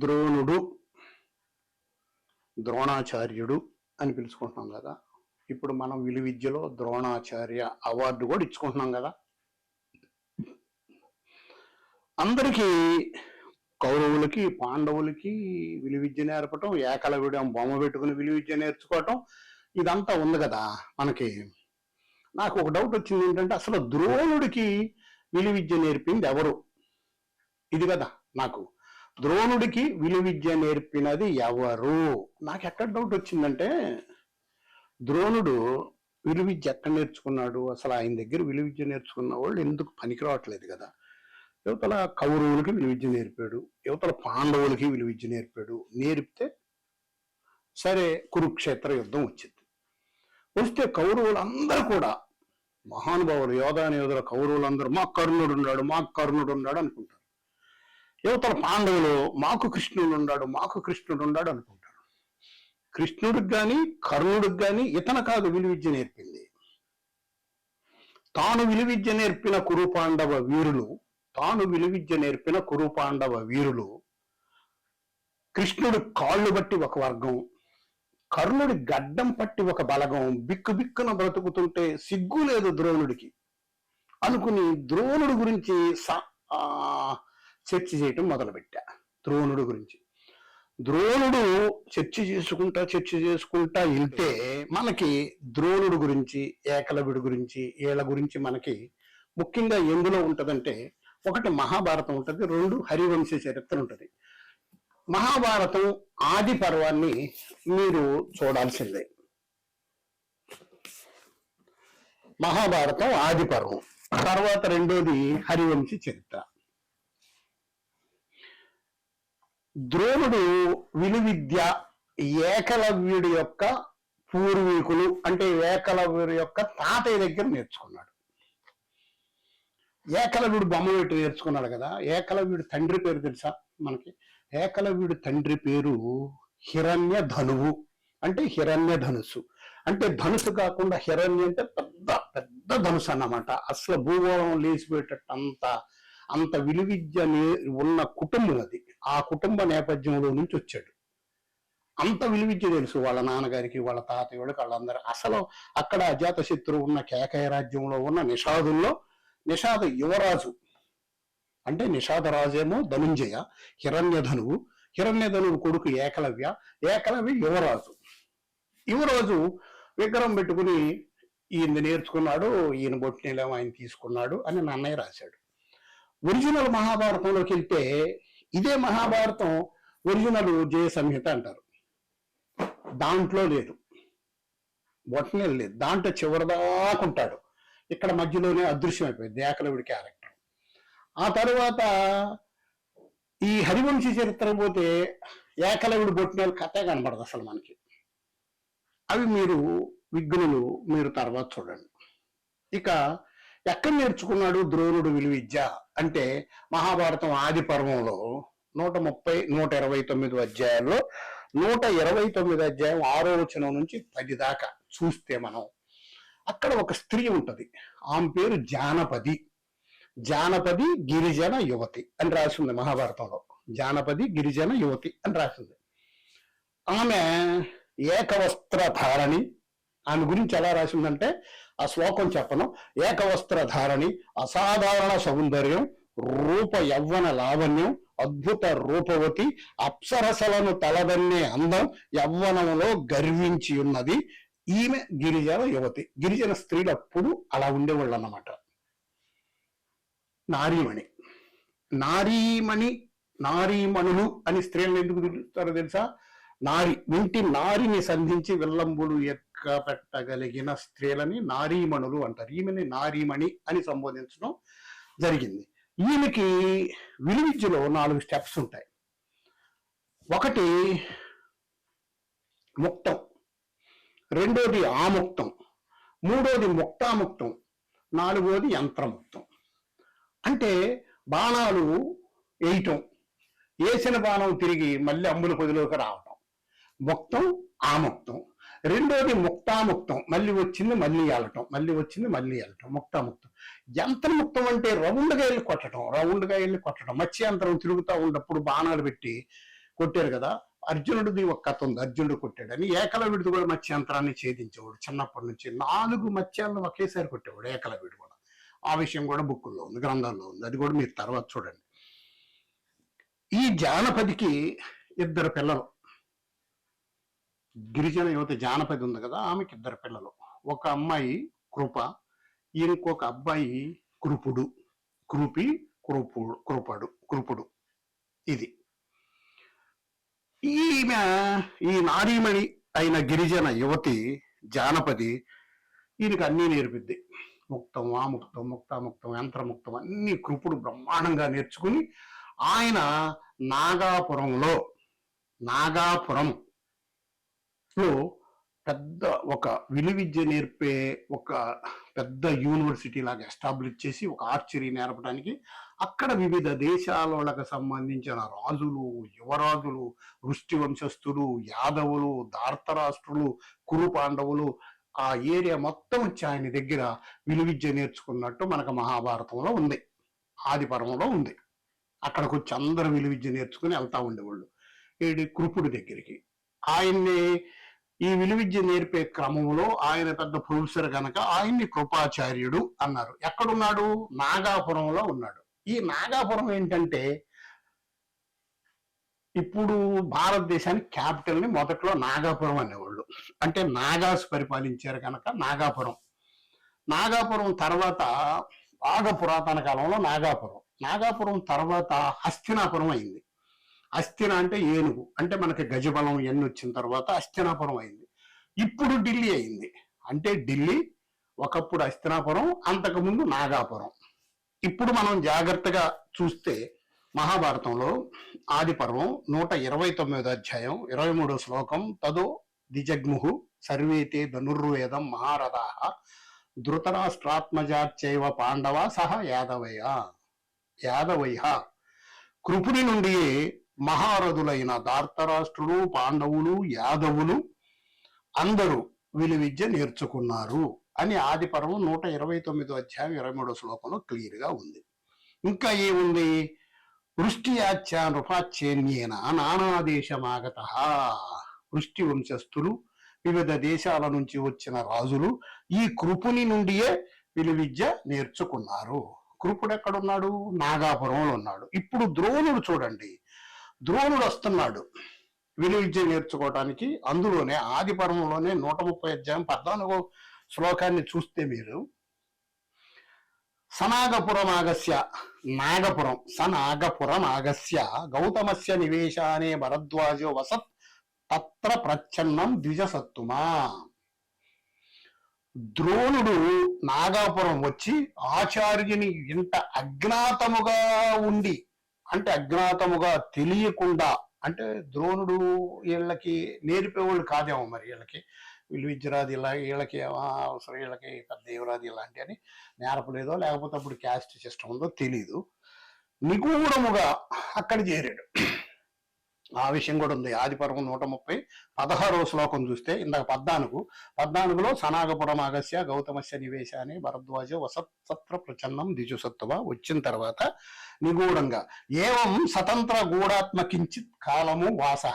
ద్రోణుడు ద్రోణాచార్యుడు అని పిలుచుకుంటున్నాం కదా. ఇప్పుడు మనం విలు విద్యలో ద్రోణాచార్య అవార్డు కూడా ఇచ్చుకుంటున్నాం కదా. అందరికీ కౌరవులకి పాండవులకి విలు విద్య నేర్పటం ఏకలవిడం బొమ్మ పెట్టుకుని విలు విద్య నేర్చుకోవటం ఇదంతా ఉంది కదా మనకి. నాకు ఒక డౌట్ వచ్చింది ఏంటంటే అసలు ద్రోణుడికి విలు విద్య నేర్పింది ఎవరు? ఇది కదా నాకు. ద్రోణుడికి విలువిద్య నేర్పినది ఎవరు? నాకు ఎక్కడ డౌట్ వచ్చిందంటే ద్రోణుడు విలువిద్య ఎక్కడ నేర్చుకున్నాడు? అసలు ఆయన దగ్గర విలువిద్య నేర్చుకున్న వాళ్ళు ఎందుకు పనికి రావట్లేదు కదా? యువతల కౌరవులకి విలువిద్య నేర్పాడు యువతల పాండవులకి విలువిద్య నేర్పాడు. నేర్పితే సరే కురుక్షేత్ర యుద్ధం వచ్చింది. వస్తే కౌరవులందరూ కూడా మహానుభావులు యోధాని యోధుల కౌరవులందరూ మా కర్ణుడు ఉన్నాడు మా కర్ణుడు ఉన్నాడు అనుకుంటారు. యువతల పాండవులు మాకు కృష్ణుడు ఉన్నాడు మాకు కృష్ణుడు ఉన్నాడు అనుకుంటారు. కృష్ణుడికి కానీ కర్ణుడికి కానీ ఇతన కాదు విలువిద్య నేర్పింది. తాను విలువిద్య నేర్పిన కురు పాండవ వీరులు తాను విలువిద్య నేర్పిన కురు పాండవ వీరులు కృష్ణుడు కాళ్ళు బట్టి ఒక వర్గం కర్ణుడి గడ్డం పట్టి ఒక బలగం బిక్కు బిక్కున బ్రతుకుతుంటే సిగ్గు లేదు ద్రోణుడికి అనుకుని ద్రోణుడి గురించి చర్చ చేయటం మొదలుపెట్టా. ద్రోణుడు గురించి. ద్రోణుడు చర్చ చేసుకుంటా చర్చ చేసుకుంటా వెళ్తే మనకి ద్రోణుడు గురించి ఏకలవ్యుడి గురించి వీళ్ళ గురించి మనకి ముఖ్యంగా ఎందులో ఉంటుందంటే ఒకటి మహాభారతం ఉంటుంది రెండు హరివంశ చరిత్ర ఉంటుంది. మహాభారతం ఆది పర్వాన్ని మీరు చూడాల్సిందే. మహాభారతం ఆది పర్వం తర్వాత రెండోది హరివంశి చరిత్ర. ద్రోణుడు విలువిద్య ఏకలవ్యుడి యొక్క పూర్వీకులు అంటే ఏకలవ్యుడి యొక్క తాతయ్య దగ్గర నేర్చుకున్నాడు. ఏకలవ్యుడు బొమ్మ పెట్టి నేర్చుకున్నాడు కదా ఏకలవ్యుడి తండ్రి పేరు తెలుసా మనకి? ఏకలవ్యుడి తండ్రి పేరు హిరణ్య ధనువు అంటే హిరణ్య ధనుసు. అంటే ధనుసు కాకుండా హిరణ్య అంటే పెద్ద పెద్ద ధనుసు అన్నమాట. అసలు భూగోళం లేచిపోయేటట్టు అంత అంత విలువిద్య ఉన్న కుటుంబం అది. ఆ కుటుంబ నేపథ్యంలో నుంచి వచ్చాడు. అంత విలువిద్య తెలుసు వాళ్ళ నాన్నగారికి వాళ్ళ తాతయ్యోడు వాళ్ళందరూ. అసలు అక్కడ అజాతశత్రు ఉన్న కేకయ రాజ్యంలో ఉన్న నిషాదుల్లో నిషాద యువరాజు అంటే నిషాద రాజేమో ధనుంజయ హిరణ్యధనువు హిరణ్యధనువు కొడుకు ఏకలవ్య ఏకలవ్య యువరాజు. యువరాజు విగ్రహం పెట్టుకుని ఈయన నేర్చుకున్నాడు ఈయన బొట్టినేలేమో ఆయన తీసుకున్నాడు అని నన్నయ్య రాశాడు. ఒరిజినల్ మహాభారతంలోకి వెళ్తే ఇదే మహాభారతం ఒరిజినల్ జయ సంహిత అంటారు. దాంట్లో లేదు. బొట్టనేలు లేదు. దాంట్లో చివరిదాకుంటాడు ఇక్కడ మధ్యలోనే అదృశ్యం అయిపోయింది. ఏకలవుడి క్యారెక్టర్. ఆ తర్వాత ఈ హరివంశ చరిత్ర పోతే ఏకలవుడి బొట్టినేలు కథే కనబడదు అసలు మనకి. అవి మీరు విఘ్నులు మీరు తర్వాత చూడండి. ఇక ఎక్కడ నేర్చుకున్నాడు ద్రోణుడు విలువిద్య? అంటే మహాభారతం ఆది పర్వంలో నూట ముప్పై నూట ఇరవై తొమ్మిది అధ్యాయంలో నూట ఇరవై తొమ్మిది అధ్యాయం ఆరో వచనం నుంచి పది దాకా చూస్తే మనం. అక్కడ ఒక స్త్రీ ఉంటుంది. ఆమె పేరు జానపది. జానపది గిరిజన యువతి అని రాసింది మహాభారతంలో. జానపది గిరిజన యువతి అని రాసింది. ఆమె ఏకవస్త్ర ధారణి ఆమె గురించి ఎలా రాసిందంటే ఆ శ్లోకం చెప్పను. ఏకవస్త్రధారణి అసాధారణ సౌందర్యం రూప యవ్వన లావణ్యం అద్భుత రూపవతి అప్సరసలను తలదన్నే అందం యవ్వనంలో గర్వించి ఉన్నది. ఈమె గిరిజన యువతి. గిరిజన స్త్రీలు అప్పుడు అలా ఉండేవాళ్ళు అన్నమాట. నారీమణి. నారీమణి నారీమణులు అని స్త్రీలను ఎందుకు పిలుస్తారో తెలుసా? నారి వింటి నారిని సంధించి విల్లంబులు లెక్క పెట్టగలిగిన స్త్రీలని నారీమణులు అంటారు. ఈమెని నారీమణి అని సంబోధించడం జరిగింది. ఈమెకి విలువిద్యలో నాలుగు స్టెప్స్ ఉంటాయి. ఒకటి ముక్తం. రెండోది ఆముక్తం. మూడోది ముక్తాముక్తం. నాలుగోది యంత్రముక్తం. అంటే బాణాలు వేయటం. వేసిన బాణం తిరిగి మళ్ళీ అమ్ముల పొదిలోకి రావటం. ముక్తం ఆముక్తం. రెండోది ముక్తాముక్తం. మళ్ళీ వచ్చింది మళ్ళీ వెళ్ళటం మళ్ళీ వచ్చింది మళ్ళీ వెళ్ళటం ముక్తాముక్తం. యంత్రముక్తం అంటే రౌండ్గా వెళ్ళి కొట్టడం రౌండ్గా వెళ్ళి కొట్టడం మత్స్య యంత్రం తిరుగుతూ ఉన్నప్పుడు బాణాలు పెట్టి కొట్టారు కదా అర్జునుడిది ఒక కథ ఉంది అర్జునుడు కొట్టాడని ఏకలవిడిది కూడా మత్స్యంతరాన్ని ఛేదించేవాడు చిన్నప్పటి నుంచి. నాలుగు మత్స్యాలను ఒకేసారి కొట్టేవాడు ఏకలవిడు కూడా. ఆ విషయం కూడా బుక్కుల్లో ఉంది గ్రంథంలో ఉంది. అది కూడా మీరు తర్వాత చూడండి. ఈ జానపదికి ఇద్దరు పిల్లలు గిరిజన యువత జానపది ఉంది కదా ఆమెకి ఇద్దరు పిల్లలు. ఒక అమ్మాయి కృప ఇంకొక అబ్బాయి కృపుడు. కృపి కృపుడు కృపడు కృపుడు. ఇది. ఈమె ఈ నారీమణి అయిన గిరిజన యువతి జానపది ఈయనకి అన్నీ నేర్పిద్ది. ముక్తం ఆముక్తం ముక్తాముక్తం యంత్రముక్తం అన్ని కృపుడు బ్రహ్మాండంగా నేర్చుకుని ఆయన నాగాపురంలో నాగాపురం లో పెద్ద ఒక విలువిద్య నేర్పే ఒక పెద్ద యూనివర్సిటీ లాగా ఎస్టాబ్లిష్ చేసి ఒక ఆర్చరీ నేర్పడానికి అక్కడ వివిధ దేశాలకు సంబంధించిన రాజులు యువరాజులు వృష్టి వంశస్థులు యాదవులు దార్తరాష్ట్రులు కురు పాండవులు ఆ ఏరియా మొత్తం వచ్చి ఆయన దగ్గర విలువిద్య నేర్చుకున్నట్టు మనకు మహాభారతంలో ఉంది. ఆదిపర్వంలో ఉంది. అక్కడికి వచ్చి అందరూ విలువిద్య నేర్చుకుని వెళ్తా ఉండేవాళ్ళు. ఏడి కృపుడి దగ్గరికి. ఆయన్ని ఈ విలువిద్య నేర్పే క్రమంలో ఆయన పెద్ద ప్రొఫెసర్ కనుక ఆయన్ని కృపాచార్యుడు అన్నారు. ఎక్కడున్నాడు? నాగాపురంలో ఉన్నాడు. ఈ నాగాపురం ఏంటంటే ఇప్పుడు భారతదేశానికి క్యాపిటల్ని మొదట్లో నాగాపురం అనేవాళ్ళు. అంటే నాగాస్ పరిపాలించారు కనుక నాగాపురం. నాగాపురం తర్వాత బాగా పురాతన కాలంలో నాగాపురం. నాగాపురం తర్వాత హస్తినాపురం అయింది. అస్థిన అంటే ఏనుగు. అంటే మనకి గజబలం ఎన్ని వచ్చిన తర్వాత అస్థినాపురం అయింది. ఇప్పుడు ఢిల్లీ అయింది. అంటే ఢిల్లీ ఒకప్పుడు అస్థినాపురం అంతకుముందు నాగాపురం. ఇప్పుడు మనం జాగ్రత్తగా చూస్తే మహాభారతంలో ఆది పర్వం నూట ఇరవై తొమ్మిదో అధ్యాయం ఇరవై మూడో శ్లోకం తదో దిజగ్ముహు సర్వేతే ధనుర్వేదం మహారథా ధృతరాష్ట్రాత్మజాచైవ పాండవ సహ యాదవయ. యాదవయ కృపుని నుండి మహారథులైన దార్తరాష్ట్రులు పాండవులు యాదవులు అందరూ విలువిద్య నేర్చుకున్నారు అని ఆది పర్వం నూట ఇరవై తొమ్మిదో అధ్యాయం ఇరవై మూడో శ్లోకంలో క్లియర్గా ఉంది. ఇంకా ఏముంది? వృష్టియాచ్య నృపాచ్యేన్యేన నానాదేశమాగత. వృష్టి వంశస్థులు వివిధ దేశాల నుంచి వచ్చిన రాజులు ఈ కృపుని నుండియే విలువిద్య నేర్చుకున్నారు. కృపుడు ఎక్కడున్నాడు? నాగాపురంలో ఉన్నాడు. ఇప్పుడు ద్రోణుడు చూడండి. ద్రోణుడు వస్తున్నాడు విలువిద్య నేర్చుకోవటానికి అందులోనే ఆది పర్వంలోనే నూట ముప్పై అధ్యాయం పద్నాలుగో శ్లోకాన్ని చూస్తే మీరు సనాగపురం ఆగస్య నాగపురం సనాగపురం ఆగస్య గౌతమస్య నివేశానే భరద్వాజో వసత్ తత్ర ప్రచ్ఛన్నం ద్విజసత్తుమా. ద్రోణుడు నాగాపురం వచ్చి ఆచార్యుని ఇంత అజ్ఞాతముగా ఉండి అంటే అజ్ఞాతముగా తెలియకుండా అంటే ద్రోణుడు వీళ్ళకి నేర్పేవాళ్ళు కాదేమో మరి వీళ్ళకి. వీళ్ళు విద్యరాది ఇలా వీళ్ళకి అవసరం వీళ్ళకి పెద్ద దేవరాది ఇలాంటి అని నేర్పలేదో లేకపోతే అప్పుడు క్యాస్ట్ సిస్టమ్ ఉందో తెలీదు. నిగూఢముగా అక్కడ చేరాడు. ఆ విషయం కూడా ఉంది. ఆదిపర్వం నూట ముప్పై పదహారో శ్లోకం చూస్తే ఇందాక పద్నాలుగు. పద్నాలుగులో సనాగపురం ఆగస్య గౌతమస్య నివేశాన్ని భరద్వాజ వసత్సత్ర ప్రచన్నం ద్విజుసత్వ వచ్చిన తర్వాత నిగూఢంగా ఏవం స్వతంత్ర గూఢాత్మ కించిత్ కాలము వాస.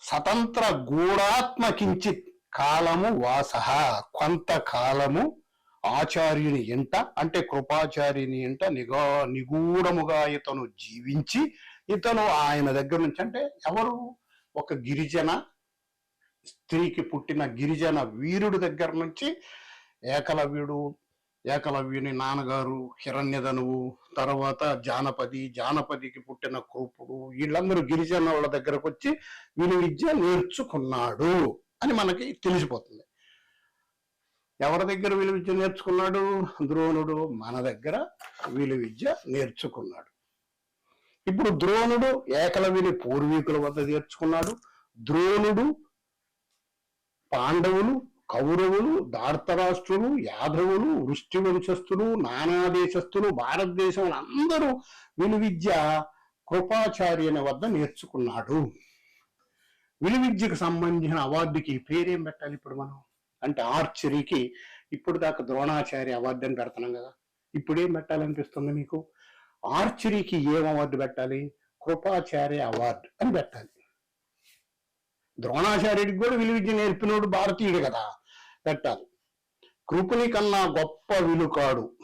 స్వతంత్ర గూఢాత్మ కించిత్ కాలము వాస. కొంతకాలము ఆచార్యుని ఎంట అంటే కృపాచార్యుని ఎంట నిగా నిగూఢముగా ఇతను జీవించి ఇతను ఆయన దగ్గర నుంచి అంటే ఎవరు? ఒక గిరిజన స్త్రీకి పుట్టిన గిరిజన వీరుడి దగ్గర నుంచి ఏకలవ్యుడు ఏకలవ్యుని నాన్నగారు హిరణ్యధనువు తర్వాత జానపది జానపదికి పుట్టిన కృపుడు వీళ్ళందరూ గిరిజన వాళ్ళ దగ్గరకు వచ్చి విలు విద్య నేర్చుకున్నాడు అని మనకి తెలిసిపోతుంది. ఎవరి దగ్గర విలు విద్య నేర్చుకున్నాడు? ద్రోణుడు మన దగ్గర విలు విద్య నేర్చుకున్నాడు. ఇప్పుడు ద్రోణుడు ఏకలవిని పూర్వీకుల వద్ద నేర్చుకున్నాడు ద్రోణుడు పాండవులు కౌరవులు దార్తరాష్ట్రులు యాదవులు వృష్టి వంశస్థులు నానాదేశస్థులు భారతదేశం అందరూ విలు విద్య కృపాచార్యుని వద్ద నేర్చుకున్నాడు. విలు విద్యకు సంబంధించిన అవార్డుకి పేరేం పెట్టాలి ఇప్పుడు మనం? అంటే ఆర్చరీకి ఇప్పుడు దాకా ద్రోణాచార్య అవార్డు అని పెడుతున్నాం కదా. ఇప్పుడేం పెట్టాలనిపిస్తుంది మీకు? ఆర్చరీకి ఏం అవార్డు పెట్టాలి? కృపాచార్య అవార్డు అని పెట్టాలి. ద్రోణాచార్యుడికి కూడా విలువ విద్య నేర్పినోడు భారతీయుడు కదా పెట్టాలి. కృపుని కన్నా గొప్ప విలుకాడు.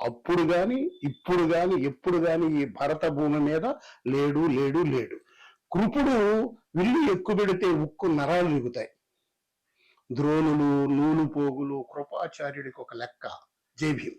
అప్పుడు గాని ఇప్పుడు గాని ఎప్పుడు గాని ఈ భరత భూమి మీద లేడు లేడు లేడు. కృపుడు విల్లు ఎక్కువ పెడితే ఉక్కు నరాలు దిగుతాయి. ద్రోణులు నూలు పోగులు కృపాచార్యుడికి ఒక లెక్క జైభీం